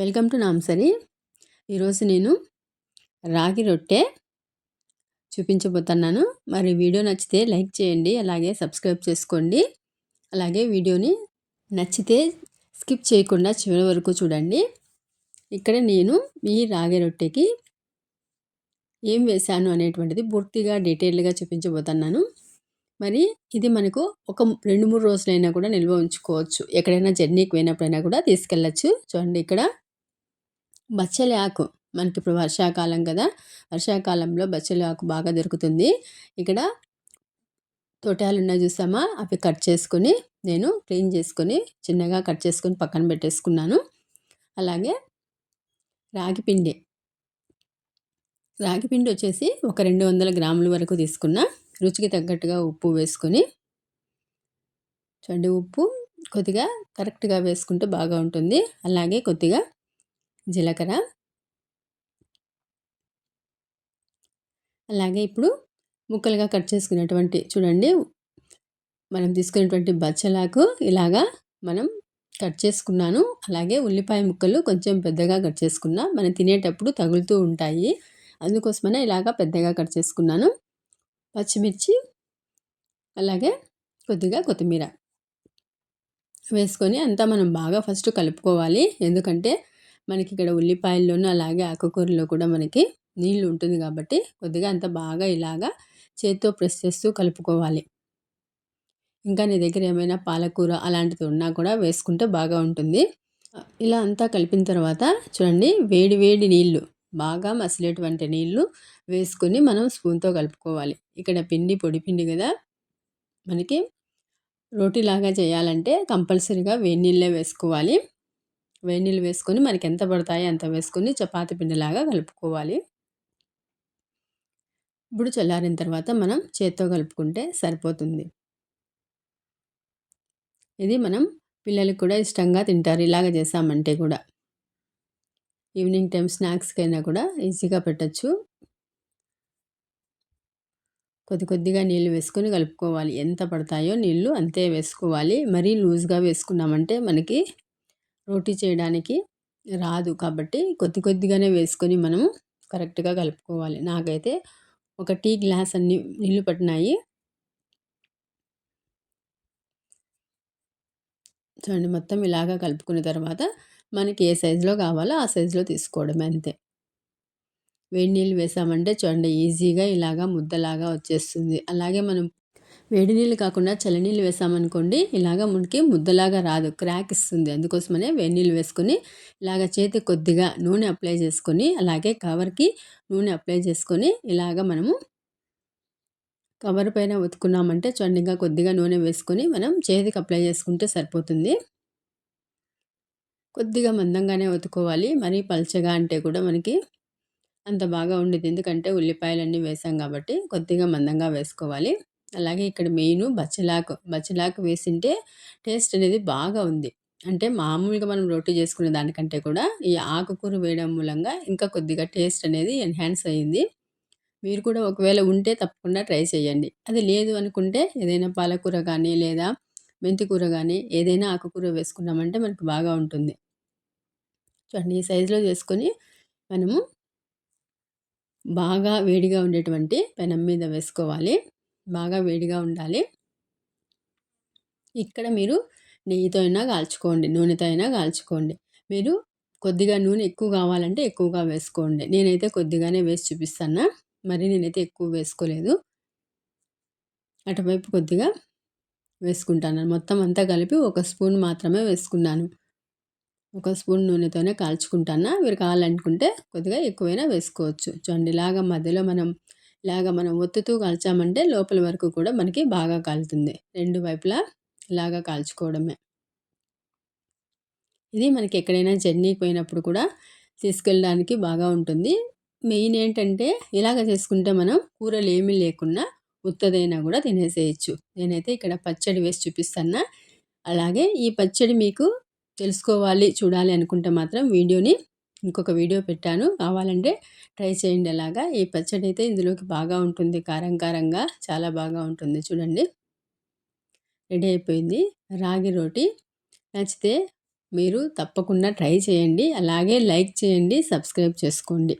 Welcome to నాంసరి ఈరోజు నేను రాగి రొట్టె చూపించబోతున్నాను. మరి వీడియో నచ్చితే లైక్ చేయండి అలాగే సబ్స్క్రైబ్ చేసుకోండి. అలాగే వీడియోని నచ్చితే స్కిప్ చేయకుండా చివరి వరకు చూడండి. ఇక్కడ నేను ఈ రాగి రొట్టెకి ఏం వేశాను అనేటువంటిది పూర్తిగా డీటెయిల్గా చూపించబోతున్నాను. మరి ఇది మనకు ఒక రెండు మూడు రోజులైనా కూడా నిల్వ ఉంచుకోవచ్చు. ఎక్కడైనా జర్నీకి పోయినప్పుడైనా కూడా తీసుకెళ్ళచ్చు. చూడండి ఇక్కడ బచ్చలి ఆకు మనకి ఇప్పుడు వర్షాకాలం కదా వర్షాకాలంలో బచ్చలి ఆకు బాగా దొరుకుతుంది. ఇక్కడ తోటాలు ఉన్నాయి చూసామా? అవి కట్ చేసుకొని నేను క్లీన్ చేసుకొని చిన్నగా కట్ చేసుకొని పక్కన పెట్టేసుకున్నాను. అలాగే రాగిపిండి రాగిపిండి వచ్చేసి ఒక రెండు వందల గ్రాముల వరకు తీసుకున్న. రుచికి తగ్గట్టుగా ఉప్పు వేసుకొని చండి ఉప్పు కొద్దిగా కరెక్ట్గా వేసుకుంటే బాగా ఉంటుంది. అలాగే కొద్దిగా జీలకర్ర. అలాగే ఇప్పుడు ముక్కలుగా కట్ చేసుకున్నటువంటి చూడండి మనం తీసుకున్నటువంటి బచ్చలాకు ఇలాగా మనం కట్ చేసుకున్నాను. అలాగే ఉల్లిపాయ ముక్కలు కొంచెం పెద్దగా కట్ చేసుకున్నా మనం తినేటప్పుడు తగులుతూ ఉంటాయి. అందుకోసమనే ఇలాగా పెద్దగా కట్ చేసుకున్నాను. పచ్చిమిర్చి అలాగే కొద్దిగా కొత్తిమీర వేసుకొని అంతా మనం బాగా ఫస్ట్ కలుపుకోవాలి. ఎందుకంటే మనకి ఇక్కడ ఉల్లిపాయల్లోనూ అలాగే ఆకుకూరలో కూడా మనకి నీళ్ళు ఉంటుంది కాబట్టి కొద్దిగా అంత బాగా ఇలాగా చేతితో ప్రెస్ చేస్తూ కలుపుకోవాలి. ఇంకా నీ దగ్గర ఏమైనా పాలకూర అలాంటిది ఉన్నా కూడా వేసుకుంటే బాగా ఉంటుంది. ఇలా అంతా కలిపిన తర్వాత చూడండి వేడి వేడి నీళ్ళు బాగా మసిలేటువంటి నీళ్ళు వేసుకొని మనం స్పూన్తో కలుపుకోవాలి. ఇక్కడ పిండి పొడి పిండి కదా మనకి రోటీలాగా చేయాలంటే కంపల్సరీగా వేడి నీళ్ళే వేసుకోవాలి. వేడి నీళ్ళు వేసుకొని మనకి ఎంత పడతాయో అంత వేసుకొని చపాతి పిండిలాగా కలుపుకోవాలి. ఇప్పుడు చల్లారిన తర్వాత మనం చేత్తో కలుపుకుంటే సరిపోతుంది. ఇది మనం పిల్లలకు కూడా ఇష్టంగా తింటారు. ఇలాగ చేసామంటే కూడా. ఈవినింగ్ టైం స్నాక్స్కైనా కూడా ఈజీగా పెట్టచ్చు. కొద్ది కొద్దిగా నీళ్ళు వేసుకొని కలుపుకోవాలి. ఎంత పడతాయో నీళ్ళు అంతే వేసుకోవాలి. మరీ లూజ్గా వేసుకున్నామంటే మనకి రోటీ చేయడానికి రాదు కాబట్టి కొద్ది కొద్దిగానే వేసుకొని మనము కరెక్ట్గా కలుపుకోవాలి. నాకైతే ఒక టీ గ్లాస్ అన్ని నీళ్ళు పట్టినాయి. చూడండి మొత్తం ఇలాగా కలుపుకున్న తర్వాత మనకి ఏ సైజులో కావాలో ఆ సైజులో తీసుకోవడమే అంతే. వేడి నీళ్ళు వేసామంటే చూడండి ఈజీగా ఇలాగా ముద్దలాగా వచ్చేస్తుంది. అలాగే మనం వేడి నీళ్ళు కాకుండా చల్లనీళ్ళు వేసామనుకోండి ఇలాగ మనకి ముద్దలాగా రాదు క్రాక్ ఇస్తుంది. అందుకోసమనే వేడి నీళ్ళు వేసుకొని ఇలాగ చేతి కొద్దిగా నూనె అప్లై చేసుకొని అలాగే కవర్కి నూనె అప్లై చేసుకొని ఇలాగ మనము కవర్ పైన ఉతుకున్నామంటే చండిగా కొద్దిగా నూనె వేసుకొని మనం చేతికి అప్లై చేసుకుంటే సరిపోతుంది. కొద్దిగా మందంగానే ఉతుకోవాలి మరీ పల్చగా అంటే కూడా మనకి అంత బాగా ఉండేది. ఎందుకంటే ఉల్లిపాయలన్నీ వేసాం కాబట్టి కొద్దిగా మందంగా వేసుకోవాలి. అలాగే ఇక్కడ మెయిన్ బచ్చలాకు. బచ్చలాకు వేసింటే టేస్ట్ అనేది బాగా ఉంది. అంటే మామూలుగా మనం రొట్టె చేసుకునే దానికంటే కూడా ఈ ఆకుకూర వేయడం మూలంగా ఇంకా కొద్దిగా టేస్ట్ అనేది ఎన్హాన్స్ అయ్యింది. మీరు కూడా ఒకవేళ ఉంటే తప్పకుండా ట్రై చేయండి. అది లేదు అనుకుంటే ఏదైనా పాలకూర కానీ లేదా మెంతి కూర కానీ ఏదైనా ఆకుకూర వేసుకున్నామంటే మనకు బాగా ఉంటుంది. చూడండి ఈ సైజులో చేసుకొని మనము బాగా వేడిగా ఉండేటువంటి పెనం మీద వేసుకోవాలి. బాగా వేడిగా ఉండాలి. ఇక్కడ మీరు నెయ్యితో అయినా కాల్చుకోండి నూనెతో అయినా కాల్చుకోండి. మీరు కొద్దిగా నూనె ఎక్కువ కావాలంటే ఎక్కువగా వేసుకోండి. నేనైతే కొద్దిగానే వేసి చూపిస్తాను. మరి నేనైతే ఎక్కువ వేసుకోలేదు. అటువైపు కొద్దిగా వేసుకుంటాను. మొత్తం అంతా కలిపి ఒక స్పూన్ మాత్రమే వేసుకున్నాను. ఒక స్పూన్ నూనెతోనే కాల్చుకుంటాను. మీరు కావాలనుకుంటే కొద్దిగా ఎక్కువైనా వేసుకోవచ్చు. చూడండి మధ్యలో మనం ఇలాగ మనం ఒత్తుతూ కాల్చామంటే లోపల వరకు కూడా మనకి బాగా కాలుతుంది. రెండు వైపులా ఇలాగ కాల్చుకోవడమే. ఇది మనకి ఎక్కడైనా జర్నీకి పోయినప్పుడు కూడా తీసుకెళ్ళడానికి బాగా ఉంటుంది. మెయిన్ ఏంటంటే ఇలాగ చేసుకుంటే మనం కూరలు ఏమీ లేకుండా ఉత్తదైనా కూడా తినేసేయచ్చు. నేనైతే ఇక్కడ పచ్చడి వేసి చూపిస్తాను అలాగే ఈ పచ్చడి మీకు తెలుసుకోవాలి చూడాలి అనుకుంటే మాత్రం వీడియోని ఇంకొక వీడియో పెట్టాను. కావాలంటే ట్రై చేయండి అలాగా. ఈ పచ్చడి అయితే ఇందులోకి బాగా ఉంటుంది. కారం కారంగా చాలా బాగా ఉంటుంది. చూడండి. రెడీ అయిపోయింది. రాగి రోటి. నచ్చితే మీరు తప్పకుండా ట్రై చేయండి. అలాగే లైక్ చేయండి సబ్స్క్రైబ్ చేసుకోండి.